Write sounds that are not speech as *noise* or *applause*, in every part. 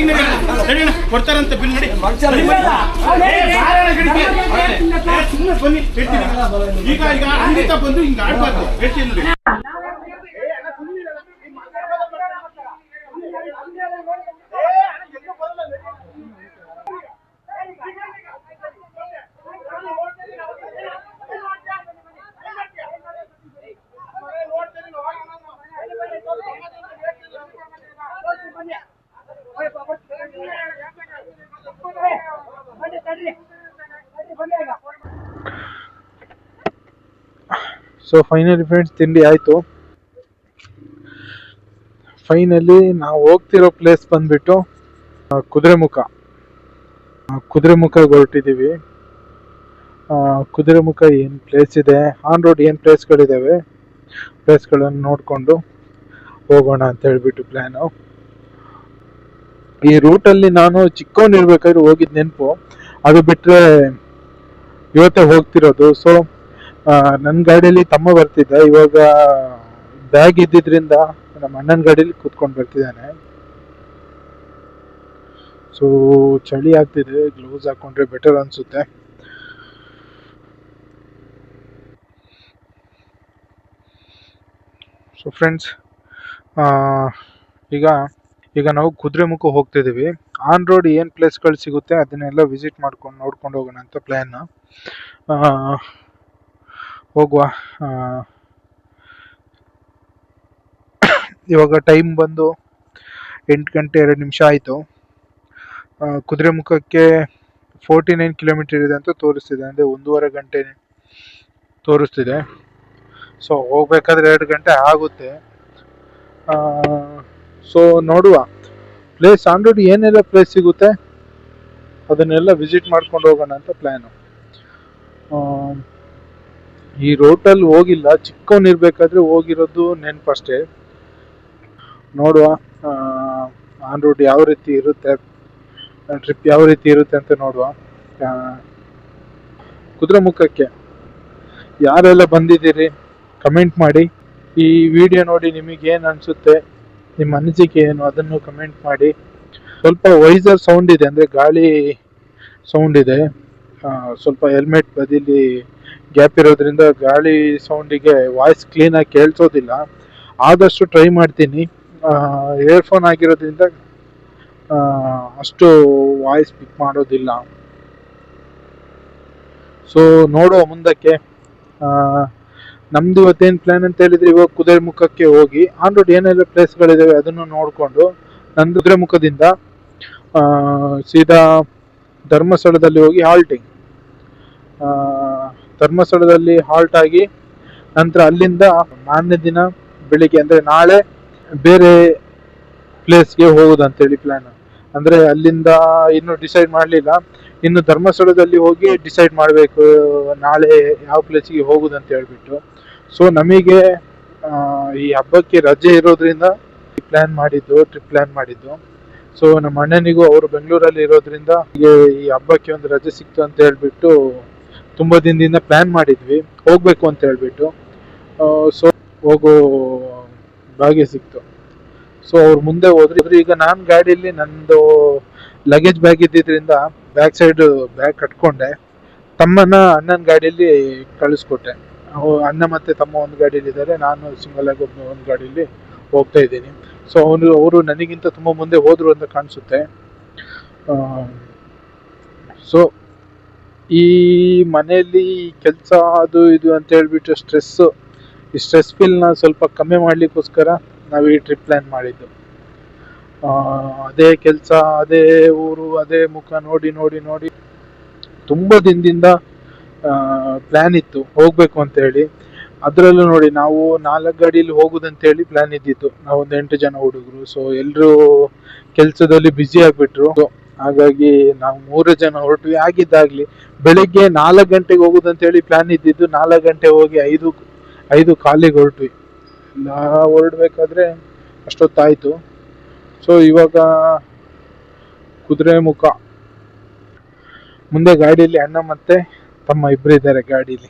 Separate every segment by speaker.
Speaker 1: ಮನೆಗೆ ನಡಿ ಕೊಡ್ತಾರಂತ ಬಿಲ್ ನಡಿ. ಬನ್ನಿ. ಈಗ ಈಗ ಬಂದು ಹಿಂಗ ಆಡ್ಬಾರ್ದು. ಹೇಳ್ತೀನಿ ನೋಡಿ.
Speaker 2: ಸೊ ಫೈನಲಿ ಫ್ರೆಂಡ್ಸ್ ತಿಂಡಿ ಆಯಿತು. ಫೈನಲಿ ನಾವು ಹೋಗ್ತಿರೋ ಪ್ಲೇಸ್ ಬಂದ್ಬಿಟ್ಟು ಕುದುರೆಮುಖ ಕುದುರೆಮುಖ ಹೊರಟಿದ್ದೀವಿ. ಕುದುರೆಮುಖ ಏನು ಪ್ಲೇಸ್ ಇದೆ? ಆನ್ ರೋಡ್ ಏನು ಪ್ಲೇಸ್ಗಳಿದ್ದಾವೆ ಪ್ಲೇಸ್ಗಳನ್ನು ನೋಡಿಕೊಂಡು ಹೋಗೋಣ ಅಂತ ಹೇಳ್ಬಿಟ್ಟು ಪ್ಲ್ಯಾನು ಈ ರೂಟಲ್ಲಿ ನಾನು ಚಿಕ್ಕವನಿರ್ಬೇಕಾದ್ರೆ ಹೋಗಿದ್ದ ನೆನಪು. ಅದು ಬಿಟ್ಟರೆ ಇವತ್ತೇ ಹೋಗ್ತಿರೋದು. ಸೊ ನನ್ನ ಗಾಡಿಯಲ್ಲಿ ತಮ್ಮ ಬರ್ತಿದ್ದ. ಇವಾಗ ಬ್ಯಾಗ್ ಇದ್ದಿದ್ರಿಂದ ನಮ್ಮ ಅಣ್ಣನ ಗಾಡಿಯಲ್ಲಿ ಕೂತ್ಕೊಂಡು ಬರ್ತಿದ್ದಾನೆ. ಸೊ ಚಳಿ ಆಗ್ತಿದೆ. ಗ್ಲೌಸ್ ಹಾಕೊಂಡ್ರೆ ಬೆಟರ್ ಅನ್ಸುತ್ತೆ. ಸೊ ಫ್ರೆಂಡ್ಸ್ ಈಗ ಈಗ ನಾವು ಕುದುರೆಮುಖ ಹೋಗ್ತಿದ್ದೀವಿ. ಆನ್ ರೋಡ್ ಏನು ಪ್ಲೇಸ್ಗಳು ಸಿಗುತ್ತೆ, ಅದನ್ನೆಲ್ಲ ವಿಸಿಟ್ ಮಾಡ್ಕೊಂಡು, ನೋಡ್ಕೊಂಡು ಹೋಗೋಣ ಅಂತ ಪ್ಲ್ಯಾನ್ ಹೋಗುವ ಇವಾಗ ಟೈಮ್ ಬಂದು ಎಂಟು ಗಂಟೆ ಎರಡು ನಿಮಿಷ ಆಯಿತು. ಕುದುರೆಮುಖಕ್ಕೆ ಫೋರ್ಟಿ ನೈನ್ ಕಿಲೋಮೀಟರ್ ಇದೆ ಅಂತ ತೋರಿಸ್ತಿದೆ, ಅಂದರೆ ಒಂದೂವರೆ ಗಂಟೆ ತೋರಿಸ್ತಿದೆ. ಸೊ ಹೋಗ್ಬೇಕಾದ್ರೆ ಎರಡು ಗಂಟೆ ಆಗುತ್ತೆ. ಸೊ ನೋಡುವ. ಪ್ಲೇಸ್ ಆನ್ ಏನೆಲ್ಲ ಪ್ಲೇಸ್ ಸಿಗುತ್ತೆ? ಅದನ್ನೆಲ್ಲ ವಿಸಿಟ್ ಮಾಡ್ಕೊಂಡು ಹೋಗೋಣ ಅಂತ ಪ್ಲ್ಯಾನು ಈ ರೋಟಲ್ಲಿ ಹೋಗಿಲ್ಲ. ಚಿಕ್ಕವನಿರ್ಬೇಕಾದ್ರೆ ಹೋಗಿರೋದು ನೆನಪಷ್ಟೇ ನೋಡುವ ಆನ್ ರೋಡ್ ಯಾವ ರೀತಿ ಇರುತ್ತೆ ಟ್ರಿಪ್ ಯಾವ ರೀತಿ ಇರುತ್ತೆ ಅಂತ ನೋಡುವ. ಕುದುರೆ ಕುದುರೆಮುಖಕ್ಕೆ ಯಾರೆಲ್ಲ ಬಂದಿದ್ದೀರಿ ಕಮೆಂಟ್ ಮಾಡಿ. ಈ ವಿಡಿಯೋ ನೋಡಿ ನಿಮಗೆ ಏನು ಅನಿಸುತ್ತೆ, ನಿಮ್ಮ ಅನಿಸಿಕೆ ಏನು, ಅದನ್ನು ಕಮೆಂಟ್ ಮಾಡಿ. ಸ್ವಲ್ಪ ವೈಸರ್ ಸೌಂಡ್ ಇದೆ, ಅಂದರೆ ಗಾಳಿ ಸೌಂಡ್ ಇದೆ. ಸ್ವಲ್ಪ ಹೆಲ್ಮೆಟ್ ಬದಿಲಿ ಗ್ಯಾಪ್ ಇರೋದ್ರಿಂದ ಗಾಳಿ ಸೌಂಡಿಗೆ ವಾಯ್ಸ್ ಕ್ಲೀನಾಗಿ ಕೇಳಿಸೋದಿಲ್ಲ. ಆದಷ್ಟು ಟ್ರೈ ಮಾಡ್ತೀನಿ. ಇಯರ್ಫೋನ್ ಆಗಿರೋದ್ರಿಂದ ಅಷ್ಟು ವಾಯ್ಸ್ ಪಿಕ್ ಮಾಡೋದಿಲ್ಲ. ಸೊ ನೋಡುವ ಮುಂದಕ್ಕೆ. ನಮ್ದು ಇವತ್ತೇನು ಪ್ಲ್ಯಾನ್ ಅಂತ ಹೇಳಿದ್ರೆ ಇವಾಗ ಕುದುರೆಮುಖಕ್ಕೆ ಹೋಗಿ ಆನ್ ರೋಡ್ ಏನೆಲ್ಲ ಪ್ಲೇಸ್ಗಳಿದಾವೆ ಅದನ್ನು ನೋಡಿಕೊಂಡು, ನಂದು ಕುದುರೆಮುಖದಿಂದ ಸೀದಾ ಧರ್ಮಸ್ಥಳದಲ್ಲಿ ಹೋಗಿ ಹಾಲ್ಟಿಂಗ್ ಧರ್ಮಸ್ಥಳದಲ್ಲಿ ಹಾಲ್ಟ್ ಆಗಿ ನಂತರ ಅಲ್ಲಿಂದ ಮಾರನೇ ದಿನ ಬೆಳಿಗ್ಗೆ ಅಂದರೆ ನಾಳೆ ಬೇರೆ ಪ್ಲೇಸ್ಗೆ ಹೋಗುದಂತೇಳಿ ಪ್ಲ್ಯಾನ್ ಅಂದರೆ ಅಲ್ಲಿಂದ ಇನ್ನೂ ಡಿಸೈಡ್ ಮಾಡಲಿಲ್ಲ. ಇನ್ನು ಧರ್ಮಸ್ಥಳದಲ್ಲಿ ಹೋಗಿ ಡಿಸೈಡ್ ಮಾಡಬೇಕು, ನಾಳೆ ಯಾವ ಪ್ಲೇಸಿಗೆ ಹೋಗುದಂತ ಹೇಳ್ಬಿಟ್ಟು. ಸೊ ನಮಗೆ ಈ ಹಬ್ಬಕ್ಕೆ ರಜೆ ಇರೋದ್ರಿಂದ ಪ್ಲ್ಯಾನ್ ಮಾಡಿದ್ದು ಟ್ರಿಪ್ ಪ್ಲ್ಯಾನ್ ಮಾಡಿದ್ದು. ಸೊ ನಮ್ಮ ಅಣ್ಣನಿಗೂ ಅವರು ಬೆಂಗಳೂರಲ್ಲಿ ಇರೋದ್ರಿಂದ ಈ ಹಬ್ಬಕ್ಕೆ ಒಂದು ರಜೆ ಸಿಕ್ತು ಅಂತ ಹೇಳ್ಬಿಟ್ಟು ತುಂಬ ದಿನದಿಂದ ಪ್ಲ್ಯಾನ್ ಮಾಡಿದ್ವಿ. ಹೋಗಬೇಕು ಅಂತ ಹೇಳ್ಬಿಟ್ಟು. ಸೊ ಹೋಗೋ ಭಾಗ್ಯ ಸಿಕ್ತು. ಸೊ ಅವ್ರು ಮುಂದೆ ಹೋದ್ರು ಈಗ ನಾನು ಗಾಡಿಯಲ್ಲಿ ನಂದು ಲಗೇಜ್ ಬ್ಯಾಗ್ ಇದ್ದಿದ್ರಿಂದ ಬ್ಯಾಕ್ ಸೈಡ್ ಬ್ಯಾಗ್ ಕಟ್ಕೊಂಡೆ. ತಮ್ಮನ ಅಣ್ಣನ ಗಾಡಿಯಲ್ಲಿ ಕಳಿಸ್ಕೊಟ್ಟೆ. ಅಣ್ಣ ಮತ್ತೆ ತಮ್ಮ ಒಂದು ಗಾಡಿಯಲ್ಲಿ ಇದ್ದಾರೆ ನಾನು ಸಿಂಗಲ್ ಆಗಿ ಒಬ್ಬ ಒಂದು ಗಾಡಿಯಲ್ಲಿ ಹೋಗ್ತಾ ಇದ್ದೀನಿ. ಸೊ ಅವನು ಅವರು ನನಗಿಂತ ತುಂಬ ಮುಂದೆ ಹೋದರು ಅಂತ ಕಾಣಿಸುತ್ತೆ. ಸೊ ಈ ಮನೆಯಲ್ಲಿ ಕೆಲಸ ಅದು ಇದು ಅಂತ ಹೇಳ್ಬಿಟ್ಟು ಸ್ಟ್ರೆಸ್ಸು ಈ ಸ್ಟ್ರೆಸ್ ಫೀಲ್ನ ಸ್ವಲ್ಪ ಕಮ್ಮಿ ಮಾಡ್ಲಿಕ್ಕೋಸ್ಕರ ನಾವು ಈ ಟ್ರಿಪ್ ಪ್ಲ್ಯಾನ್ ಮಾಡಿದ್ದು. ಅದೇ ಕೆಲಸ, ಅದೇ ಊರು, ಅದೇ ಮುಖ ನೋಡಿ ನೋಡಿ ನೋಡಿ ತುಂಬ ದಿನದಿಂದ ಪ್ಲ್ಯಾನ್ ಇತ್ತು. ಹೋಗಬೇಕು ಅಂತ ಹೇಳಿ. ಅದರಲ್ಲೂ ನೋಡಿ ನಾವು ನಾಲ್ಕು ಗಾಡಿಯಲ್ಲಿ ಹೋಗುದಂತ ಹೇಳಿ ಪ್ಲ್ಯಾನ್ ಇದ್ದಿತ್ತು. ನಾವೊಂದು ಎಂಟು ಜನ ಹುಡುಗರು. ಸೊ ಎಲ್ಲರೂ ಕೆಲಸದಲ್ಲಿ ಬ್ಯುಸಿ ಆಗಿಬಿಟ್ರು. ಹಾಗಾಗಿ ನಾವು ಮೂರು ಜನ ಹೊರಟ್ವಿ ಆಗಿದ್ದಾಗ್ಲಿ ಬೆಳಿಗ್ಗೆ ನಾಲ್ಕು ಗಂಟೆಗೆ ಹೋಗುದಂತ ಹೇಳಿ ಪ್ಲಾನ್ ಇದ್ದಿದ್ದು ನಾಲ್ಕು ಗಂಟೆ ಹೋಗಿ ಐದು ಐದು ಕಾಲಿಗೆ ಹೊರಟ್ವಿ. ನಾ ಹೊರಡ್ಬೇಕಾದ್ರೆ ಅಷ್ಟೊತ್ತಾಯಿತು. ಸೊ ಇವಾಗ ಕುದುರೆ ಮುಖ ಮುಂದೆ ಗಾಡಿಯಲ್ಲಿ ಅಣ್ಣ ಮತ್ತೆ ತಮ್ಮ ಇಬ್ಬರು ಇದ್ದಾರೆ ಗಾಡೀಲಿ.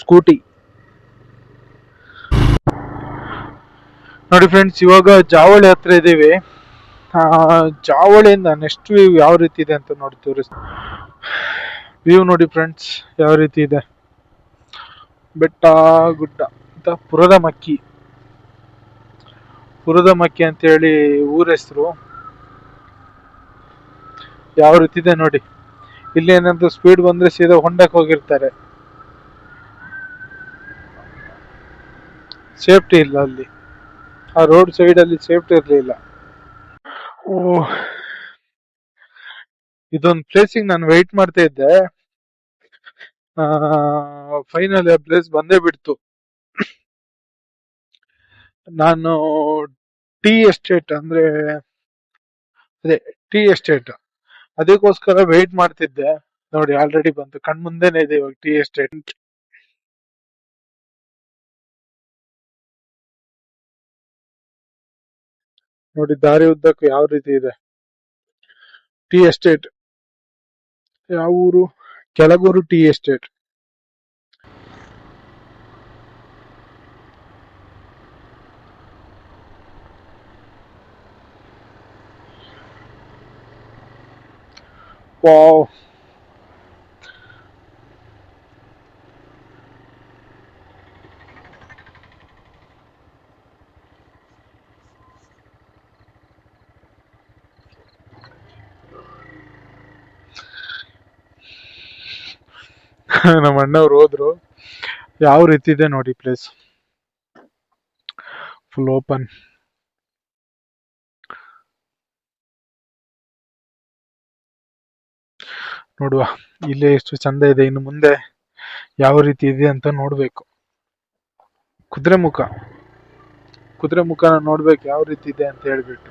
Speaker 2: ಸ್ಕೂಟಿ ನೋಡಿ ಫ್ರೆಂಡ್ಸ್ ಇವಾಗ ಜಾವಳಿ ಹತ್ರ ಇದ್ದೀವಿ. ಜಾವಳಿಯಿಂದ ನೆಕ್ಸ್ಟ್ ವ್ಯೂ ಯಾವ ರೀತಿ ಇದೆ ಅಂತ ನೋಡಿ ತೋರಿಸ್ತೀನಿ ವ್ಯೂ ನೋಡಿ ಫ್ರೆಂಡ್ಸ್ ಯಾವ ರೀತಿ ಇದೆ? ಬೆಟ್ಟ, ಗುಡ್ಡ, ಅಂತ ಪುರದ ಮಕ್ಕಿ. ಪುರದ ಮಕ್ಕಿ ಅಂತೇಳಿ ಊರ ಹೆಸರು. ಯಾವ ರೀತಿ ಇದೆ ನೋಡಿ. ಇಲ್ಲಿ ಏನಾದ್ರು ಸ್ಪೀಡ್ ಬಂದ್ರೆ ಸೀದಾ ಹೊಂಡಕ್ಕೆ ಹೋಗಿರ್ತಾರೆ. ಸೇಫ್ಟಿ ಇಲ್ಲ ಅಲ್ಲಿ. ಆ ರೋಡ್ ಸೈಡ್ ಅಲ್ಲಿ ಸೇಫ್ಟಿ ಇರಲಿಲ್ಲ. ಇದೊಂದು ಪ್ಲೇಸಿಗೆ ನಾನು ವೆಯ್ಟ್ ಮಾಡ್ತಾ ಇದ್ದೆ. ಫೈನಲ್ ಆ ಪ್ಲೇಸ್ ಬಂದೇ ಬಿಡ್ತು. ನಾನು ಟಿ ಎಸ್ಟೇಟ್ ಅಂದ್ರೆ, ಅದೇ ಟಿ ಎಸ್ಟೇಟ್ ಅದಕ್ಕೋಸ್ಕರ ವೆಯ್ಟ್ ಮಾಡ್ತಿದ್ದೆ. ನೋಡಿ ಆಲ್ರೆಡಿ ಬಂತು. ಕಣ್ಮುಂದೆನೆ ಇದೆ ಇವಾಗ ಟಿ ಎಸ್ಟೇಟ್ ನೋಡಿ ದಾರಿ ಉದ್ದಕ್ಕೂ ಯಾವ ರೀತಿ ಇದೆ? ಟೀ ಎಸ್ಟೇಟ್ ಯಾವ ಊರು? ಕೆಳಗೂರು ಟೀ ಎಸ್ಟೇಟ್ ವಾವ್ *laughs* ನಮ್ಮ ಅಣ್ಣವ್ರು ಹೋದ್ರು. ಯಾವ ರೀತಿ ಇದೆ ನೋಡಿ ಪ್ಲೇಸ್ ಫುಲ್ ಓಪನ್ ನೋಡುವ, ಇಲ್ಲೇ ಎಷ್ಟು ಚಂದ ಇದೆ, ಇನ್ನು ಮುಂದೆ ಯಾವ ರೀತಿ ಇದೆ ಅಂತ ನೋಡ್ಬೇಕು. ಕುದುರೆ ಮುಖ ಕುದುರೆ ಮುಖನ ನೋಡ್ಬೇಕು ಯಾವ ರೀತಿ ಇದೆ ಅಂತ ಹೇಳ್ಬಿಟ್ಟು.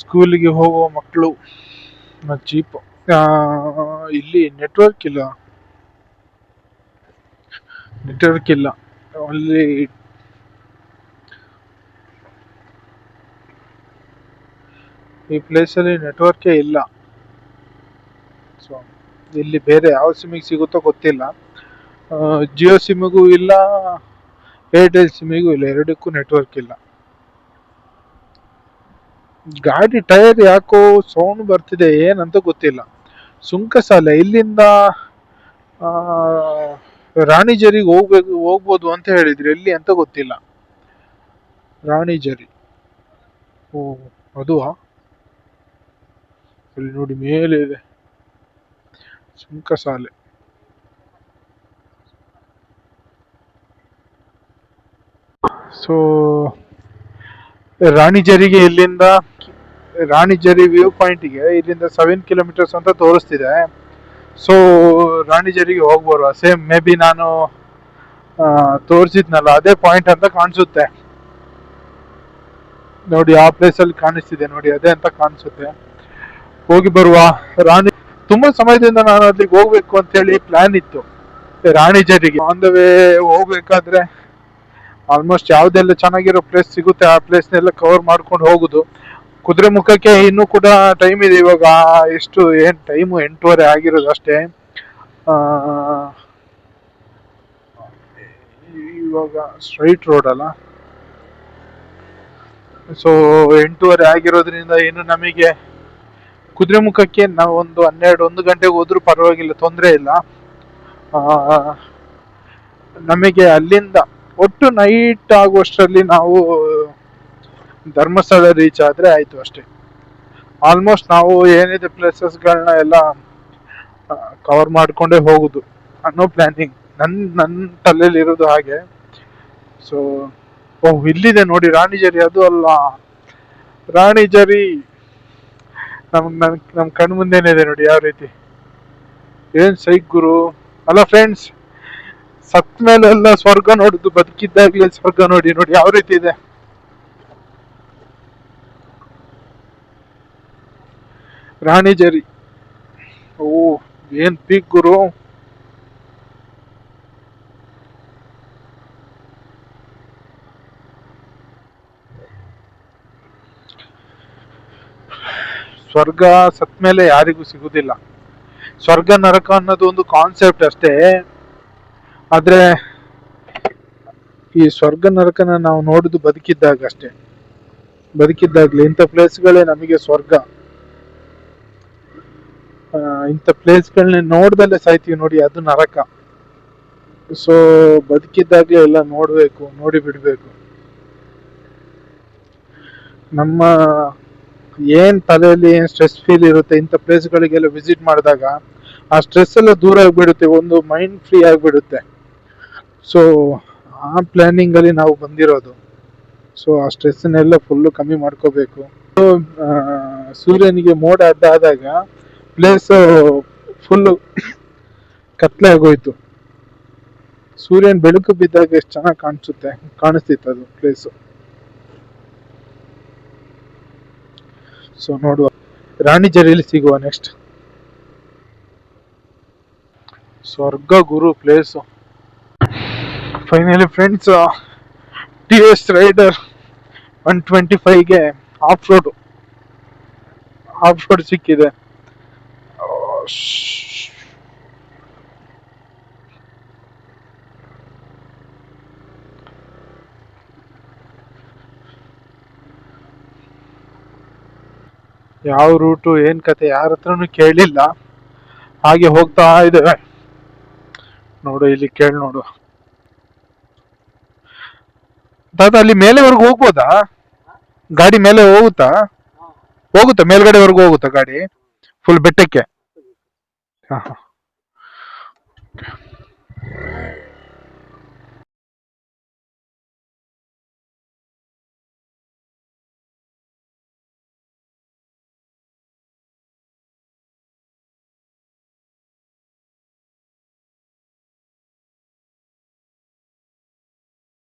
Speaker 2: ಸ್ಕೂಲಿಗೆ ಹೋಗುವ ಮಕ್ಕಳು ಜೀಪ್ ಇಲ್ಲಿ ನೆಟ್ವರ್ಕ್ ಇಲ್ಲ. ನೆಟ್ವರ್ಕ್ ಇಲ್ಲ. ಅಲ್ಲಿ ಈ ಪ್ಲೇಸಲ್ಲಿ ನೆಟ್ವರ್ಕೇ ಇಲ್ಲ. ಸೊ ಇಲ್ಲಿ ಬೇರೆ ಯಾವ ಸಿಮ್ಮಿಗೆ ಸಿಗುತ್ತೋ ಗೊತ್ತಿಲ್ಲ. ಜಿಯೋ ಸಿಮ್ಮಿಗೂ ಇಲ್ಲ ಏರ್ಟೆಲ್ ಸಿಮ್ಮಿಗೂ ಇಲ್ಲ. ಎರಡಕ್ಕೂ ನೆಟ್ವರ್ಕ್ ಇಲ್ಲ. ಗಾಡಿ ಟೈರ್ ಯಾಕೋ ಸೌಂಡ್ ಬರ್ತಿದೆ, ಏನಂತ ಗೊತ್ತಿಲ್ಲ. ಸುಂಕಸಾಲೆ, ಇಲ್ಲಿಂದ ರಾಣಿಜರಿಗೆ ಹೋಗ್ಬೇಕು, ಹೋಗ್ಬೋದು ಅಂತ ಹೇಳಿದ್ರು ಎಲ್ಲಿ ಅಂತ ಗೊತ್ತಿಲ್ಲ. ರಾಣಿಜರಿ. ಓ ಅದುವಾ ಅಲ್ಲಿ ನೋಡಿ ಮೇಲೆ ಇದೆ. ಸುಂಕಸಾಲೆ. ಸೊ, ರಾಣಿಜರಿಗೆ ಇಲ್ಲಿಂದ ರಾಣಿಜರಿ ವ್ಯೂ ಪಾಯಿಂಟ್ಗೆ ಇಲ್ಲಿಂದ ಸೆವೆನ್ ಕಿಲೋಮೀಟರ್ಸ್ ಅಂತ ತೋರಿಸ್ತಿದೆ. ಸೊ ರಾಣಿಜರಿಗೆ ಹೋಗ್ಬೋದು. ಸೇಮ್ ಮೇ ಬಿ ನಾನು ತೋರಿಸಿದ್ನಲ್ಲ, ಅದೇ ಪಾಯಿಂಟ್ ಅಂತ ಕಾಣಿಸುತ್ತೆ. ನೋಡಿ, ಆ ಪ್ಲೇಸಲ್ಲಿ ಕಾಣಿಸ್ತಿದೆ. ನೋಡಿ, ಅದೇ ಅಂತ ಕಾಣಿಸುತ್ತೆ. ಹೋಗಿ ಬರುವ ರಾಣಿ, ತುಂಬಾ ಸಮಯದಿಂದ ನಾನು ಅಲ್ಲಿಗೆ ಹೋಗ್ಬೇಕು ಅಂತ ಹೇಳಿ ಪ್ಲಾನ್ ಇತ್ತು. ರಾಣಿಜರಿಗೆ ಆನ್ ದ ವೇ ಹೋಗ್ಬೇಕಾದ್ರೆ ಆಲ್ಮೋಸ್ಟ್ ಯಾವ್ದೆಲ್ಲ ಚೆನ್ನಾಗಿರೋ ಪ್ಲೇಸ್ ಸಿಗುತ್ತೆ, ಆ ಪ್ಲೇಸ್ನೆಲ್ಲ ಕವರ್ ಮಾಡ್ಕೊಂಡು ಹೋಗುದು. ಕುದುರೆ ಮುಖಕ್ಕೆ ಇನ್ನೂ ಕೂಡ ಟೈಮ್ ಇದೆ. ಇವಾಗ ಎಷ್ಟು ಏನ್ ಟೈಮು ಎಂಟೂವರೆ ಆಗಿರೋದು ಅಷ್ಟೇ. ಇವಾಗ ಸ್ಟ್ರೈಟ್ ರೋಡ್ ಅಲ್ಲ. ಸೊ ಎಂಟೂವರೆ ಆಗಿರೋದ್ರಿಂದ ಇನ್ನು ನಮಗೆ ಕುದುರೆ ಮುಖಕ್ಕೆ ನಾವು ಒಂದು ಹನ್ನೆರಡು, ಒಂದು ಗಂಟೆಗೆ ಹೋದ್ರೂ ಪರವಾಗಿಲ್ಲ, ತೊಂದರೆ ಇಲ್ಲ. ನಮಗೆ ಅಲ್ಲಿಂದ ಒಟ್ಟು ನೈಟ್ ಆಗುವಷ್ಟರಲ್ಲಿ ನಾವು ಧರ್ಮಸ್ಥಳ ರೀಚ್ ಆದ್ರೆ ಆಯ್ತು ಅಷ್ಟೇ. ಆಲ್ಮೋಸ್ಟ್ ನಾವು ಏನಿದೆ ಪ್ಲೇಸಸ್ಗಳನ್ನ ಎಲ್ಲ ಕವರ್ ಮಾಡಿಕೊಂಡೇ ಹೋಗುದು ಅನ್ನೋ ಪ್ಲಾನಿಂಗ್ ನನ್ನ ನನ್ನ ತಲೆಯಲ್ಲಿ ಇರೋದು ಹಾಗೆ. ಸೊ ಓಹ್ ಇಲ್ಲಿದೆ ನೋಡಿ ರಾಣಿಜರಿ ಅದು ಅಲ್ಲ. ರಾಣಿಜರಿ ನಮ್, ನನ್, ನಮ್ ಕಣ್ ಇದೆ ನೋಡಿ ಯಾವ ರೀತಿ. ಏನ್ ಸೈಕ್ ಗುರು. ಅಲ್ಲ ಫ್ರೆಂಡ್ಸ್ ಸತ್ ಮೇಲೆಲ್ಲ ಸ್ವರ್ಗ ನೋಡುದು, ಬದುಕಿದ್ದಾಗ್ಲೇ ಸ್ವರ್ಗ ನೋಡಿ ನೋಡಿ ಯಾವ ರೀತಿ ಇದೆ. ರಾಣಿಜರಿ ಓ, ಏನ್ ಪೀಕ್ ಗುರು? ಸ್ವರ್ಗ ಸತ್ ಮೇಲೆ ಯಾರಿಗೂ ಸಿಗುದಿಲ್ಲ. ಸ್ವರ್ಗ ನರಕ ಅನ್ನೋದು ಒಂದು ಕಾನ್ಸೆಪ್ಟ್ ಅಷ್ಟೇ. ಆದ್ರೆ, ಈ ಸ್ವರ್ಗ ನರಕನ ನಾವು ನೋಡುದು ಬದುಕಿದ್ದಾಗ ಅಷ್ಟೇ ಬದುಕಿದ್ದಾಗ್ಲಿ ಇಂಥ ಪ್ಲೇಸ್ಗಳೇ ನಮಗೆ ಸ್ವರ್ಗ. ಇಂಥ ಪ್ಲೇಸ್ಗಳನ್ನ ನೋಡ್ದಲ್ಲೇ ಸಾಯ್ತೀವಿ ನೋಡಿ, ಅದು ನರಕ. ಸೊ ಬದುಕಿದ್ದಾಗಲೇ ಎಲ್ಲ ನೋಡಬೇಕು ನೋಡಿ ಬಿಡಬೇಕು ನಮ್ಮ ಏನ್ ತಲೆಯಲ್ಲಿ ಏನ್ ಸ್ಟ್ರೆಸ್ ಫೀಲ್ ಇರುತ್ತೆ, ಇಂಥ ಪ್ಲೇಸ್ಗಳಿಗೆಲ್ಲ ವಿಸಿಟ್ ಮಾಡಿದಾಗ, ಆ ಸ್ಟ್ರೆಸ್ ಎಲ್ಲ ದೂರ ಆಗಿಬಿಡುತ್ತೆ, ಒಂದು ಮೈಂಡ್ ಫ್ರೀ ಆಗಿಬಿಡುತ್ತೆ. ಸೊ ಆ ಪ್ಲಾನಿಂಗ್ ಅಲ್ಲಿ ನಾವು ಬಂದಿರೋದು. ಸೊ ಆ ಸ್ಟ್ರೆಸ್ನೆಲ್ಲ ಫುಲ್ಲು ಕಮ್ಮಿ ಮಾಡ್ಕೋಬೇಕು. ಸೂರ್ಯನಿಗೆ ಮೋಡ ಅಡ್ಡ ಆದಾಗ ಪ್ಲೇಸ್ ಫುಲ್ಲು ಕತ್ಲೆ ಆಗೋಯ್ತು. ಸೂರ್ಯನ ಬೆಳಕು ಬಿದ್ದಾಗ ಎಷ್ಟು ಚೆನ್ನಾಗಿ ಕಾಣಿಸುತ್ತೆ? ಕಾಣಿಸ್ತಿತ್ತು ಅದು ಪ್ಲೇಸು ಸೊ ನೋಡುವ. ರಾಣಿ ಜರಿಯಲ್ಲಿ ಸಿಗುವ ನೆಕ್ಸ್ಟ್ ಸ್ವರ್ಗ ಗುರು place finally friends T S rider one twenty ಫೈವ್ಗೆ off road off road ಸಿಕ್ಕಿದೆ. ಯಾವ ರೂಟು, ಏನ್ ಕತೆ, ಯಾರ ಹತ್ರನು ಕೇಳಿಲ್ಲ. ಹಾಗೆ ಹೋಗ್ತಾ ಇದ್ದೇವೆ. ನೋಡು, ಇಲ್ಲಿ ಕೇಳಿ ನೋಡು. ದಾದಾ, ಅಲ್ಲಿ ಮೇಲೆವರೆಗೂ ಹೋಗ್ಬೋದಾ? ಗಾಡಿ ಮೇಲೆ ಹೋಗುತ್ತಾ? ಹೋಗುತ್ತಾ? ಮೇಲ್ಗಡೆವರೆಗೂ ಹೋಗುತ್ತಾ ಗಾಡಿ? ಫುಲ್ ಬೆಟ್ಟಕ್ಕೆ? 啊好。